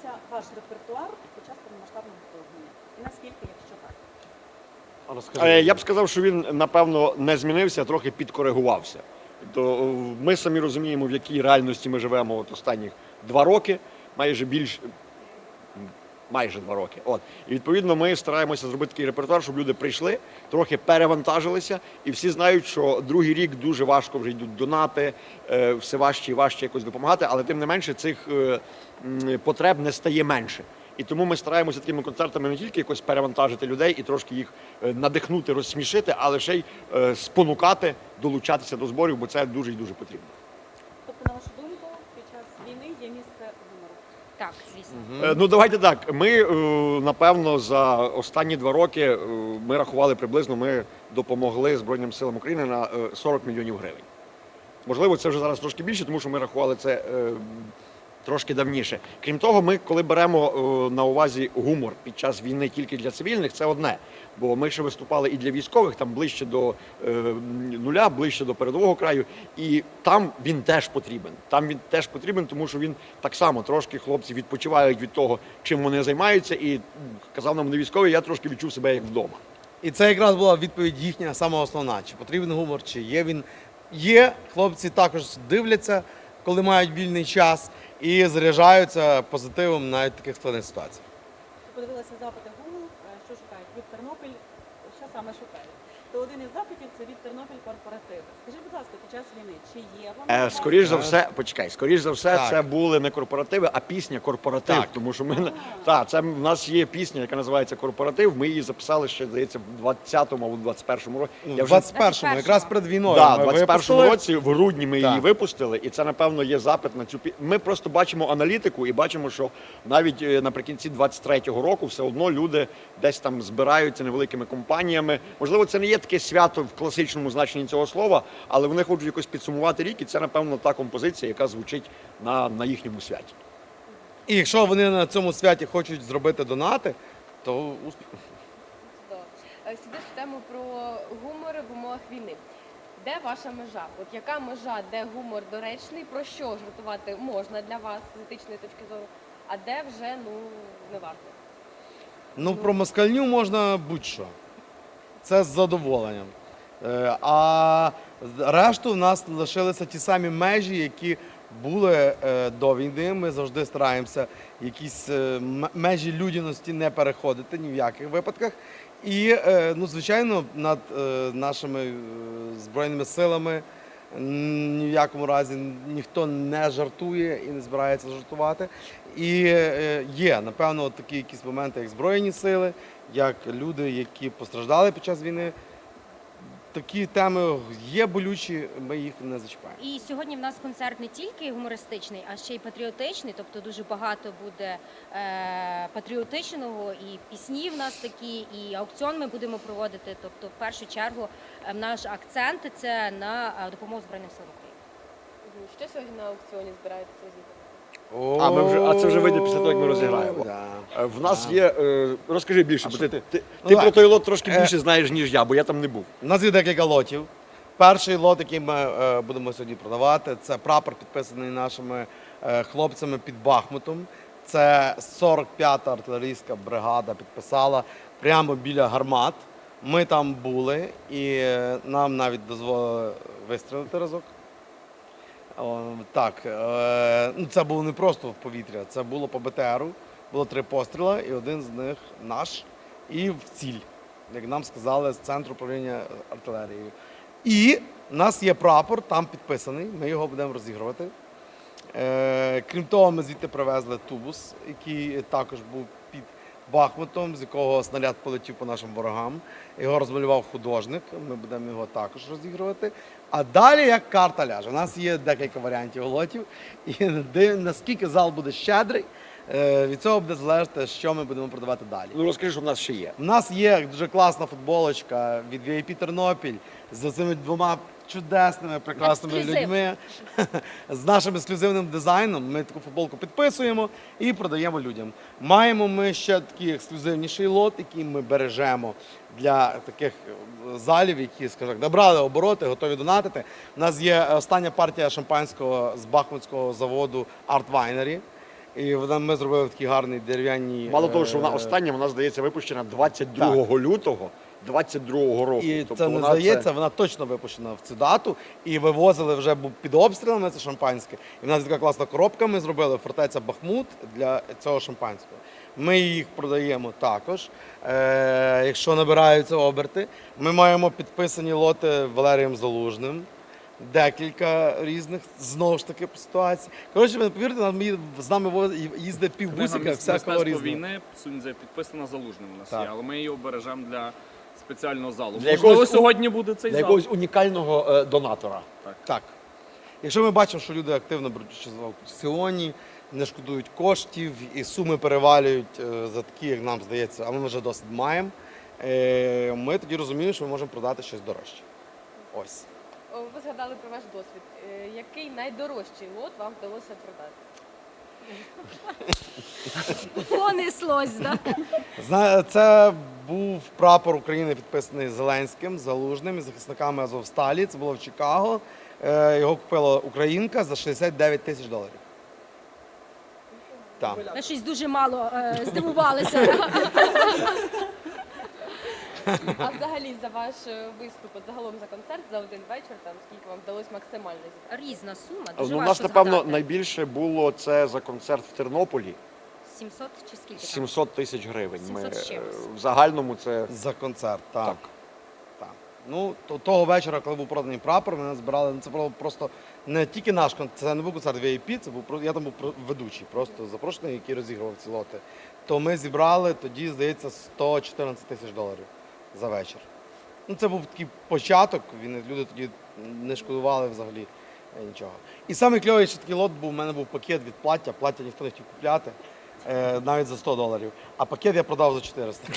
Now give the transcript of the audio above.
змінився ваш репертуар під час повномасштабного вторгнення? І наскільки, якщо так? Е, Я б сказав, що він напевно не змінився, а трохи підкоригувався. То е, ми самі розуміємо, в якій реальності ми живемо от останні два роки, майже більш майже два роки. От і відповідно ми стараємося зробити такий репертуар, щоб люди прийшли, трохи перевантажилися, і всі знають, що другий рік дуже важко вже йдуть донати, е, все важче і важче якось допомагати, але тим не менше цих е, потреб не стає менше. І тому ми стараємося такими концертами не тільки якось перевантажити людей і трошки їх е, надихнути, розсмішити, але ще й спонукати долучатися до зборів, бо це дуже і дуже потрібно. Тобто, на вашу думку, під час війни є місце гумору? Так, звісно. Е, Ну давайте так. Ми е, напевно за останні два роки е, ми рахували приблизно. Ми допомогли Збройним силам України на е, 40 мільйонів гривень. Можливо, це вже зараз трошки більше, тому що ми рахували це е, трошки давніше. Крім того, ми, коли беремо е, на увазі гумор під час війни тільки для цивільних, це одне. Бо ми ще виступали і для військових, там ближче до е, нуля, ближче до передового краю, і там він теж потрібен. Там він теж потрібен, тому що він так само трошки хлопці відпочивають від того, чим вони займаються, і казав нам не військовий, я трошки відчув себе як вдома. І це якраз була відповідь їхня сама основна. Чи потрібен гумор, чи є він. Є, хлопці також дивляться, коли мають вільний час, і заряджаються позитивом навіть таких складних ситуацій. Ви подивилися запити Google, е, що шукають від Тернопіль, що саме шукають? То один із запитів це від Тернопіль корпоративи. Скажіть, будь ласка, під час війни, чи є вам Е, скоріш за все, почекай, скоріш за все, Так. це були не корпоративи, а пісня корпоратив. Так. Тому що ми так, це в нас є пісня, яка називається Корпоратив. Ми її записали ще, здається, в 20-му або 21-му році. В 21-му, якраз перед війною. Да, ми 21-му випустили. році в грудні ми її Так. випустили, і це напевно є запит на цю пі- Ми просто бачимо аналітику і бачимо, що навіть е, наприкінці 23-го року все одно люди десь там збираються невеликими компаніями. Можливо, це не є таке свято в класичному значенні цього слова, але вони хочуть якось підсумувати рік, і це напевно та композиція, яка звучить на, на їхньому святі. І якщо вони на цьому святі хочуть зробити донати, то успіх. Е, Сюди в тему про гумор в умовах війни. Де ваша межа? От яка межа, де гумор доречний, про що жартувати можна для вас з етичної точки зору, а де вже ну не варто? Ну, про москальню можна будь-що. Це з задоволенням. Е, А решту в нас лишилися ті самі межі, які були е, до війни. Ми завжди стараємося якісь е, межі людяності не переходити ні в яких випадках. І, ну, звичайно, над нашими збройними силами ні в якому разі ніхто не жартує і не збирається жартувати. І є, напевно, такі якісь моменти, як Збройні сили, як люди, які постраждали під час війни. Такі теми є болючі, ми їх не зачіпаємо. І сьогодні в нас концерт не тільки гумористичний, а ще й патріотичний. Тобто дуже багато буде е, патріотичного і пісні в нас такі, і аукціон ми будемо проводити. Тобто, в першу чергу, е, наш акцент це на е, допомогу Збройним силам України. Що сьогодні на аукціоні збираєтеся розіграти? А, ми вже- а це вже вийде після того, як ми розіграємо. Е, В нас є. е, Розкажи більше, бо ти, ти? ти, Ну, ти про той лот трошки Е. більше знаєш, ніж я, бо я там не був. У нас є декілька лотів. Перший лот, який ми е, будемо сьогодні продавати, це прапор, підписаний нашими е, хлопцями під Бахмутом. Це 45-та артилерійська бригада підписала прямо біля гармат. Ми там були і е, нам навіть дозволили вистрілити разок. Так, е, ну це було не просто в повітря, це було по БТРу. Було три постріли, і один з них наш і в ціль, як нам сказали з центру управління артилерією. І в нас є прапор, там підписаний, ми його будемо розігрувати. Е, крім того, ми звідти привезли тубус, який також був під Бахмутом, з якого снаряд полетів по нашим ворогам. Його розмалював художник. Ми будемо його також розігрувати. А далі як карта ляже. У нас є декілька варіантів лотів. І наскільки зал буде щедрий, е, від цього буде залежати, що ми будемо продавати далі. Ну розкажи, що в нас ще є. У нас є дуже класна футболочка від VIP Тернопіль з цими двома чудесними, прекрасними Ексклюзив. людьми, з нашим ексклюзивним дизайном. Ми таку футболку підписуємо і продаємо людям. Маємо ми ще такий ексклюзивніший лот, який ми бережемо для таких е, залів, які, скажімо так, набрали обороти, готові донатити. У нас є остання партія шампанського з Бахмутського заводу Art Winery. І вона ми зробили такі гарні дерев'яні. Мало того, що вона е, остання, вона здається випущена 22 лютого 22 року. І Тобто це не вона здається, вона точно випущена в цю дату. І вивозили вже був під обстрілами це шампанське. І в нас така класна коробка. Ми зробили фортеця Бахмут для цього шампанського. Ми їх продаємо також. Е, якщо набираються оберти, ми маємо підписані лоти Валерієм Залужним. Декілька різних знову ж таки ситуацій. Коротше, ви не повірте, нам їде- з нами їздить півбусика всякого мистецтво різного. війни Суньзе підписана залужним у нас Так. є, але ми її обережемо для спеціального залу. Для Можливо, якогось сьогодні буде цей для зал. якогось унікального е, донатора. Так. Якщо ми бачимо, що люди активно беруть участь в аукціоні, не шкодують коштів і суми перевалюють е, за такі, як нам здається, а ми вже досить маємо, е, ми тоді розуміємо, що ми можемо продати щось дорожче. Ось. Ви згадали про ваш досвід. Е, Який найдорожчий лот вам вдалося продати? Понеслось, да? Це був прапор України, підписаний Зеленським, Залужним і захисниками Азовсталі. Це було в Чикаго. Е, Його купила українка за 69 тисяч доларів. Так. Ми щось дуже мало е, здивувалися. А взагалі за ваш е, виступ, от загалом за концерт за один вечір, там скільки вам вдалося максимально зібрати? Різна сума, Ну, у важко нас, напевно, згадати. найбільше було це за концерт в Тернополі 700 чи скільки там? 700 тисяч гривень. Ми, 700 з е, чимось. в загальному це За концерт, так. Так. так. Ну, то, того вечора, коли був проданий прапор, ми збирали. ну, Це було просто не тільки наш концерт, це не був концерт VIP, це був про- я там був про- ведучий, просто запрошений, який розігрував ці лоти. То ми зібрали тоді, здається, 114 тисяч доларів за вечір. Ну, це був такий початок, він, люди тоді не шкодували взагалі е, нічого. І ще такий лот був, у мене був пакет від плаття, плаття ніхто не хотів купляти. е, Навіть за 100 доларів. А пакет я продав за 400.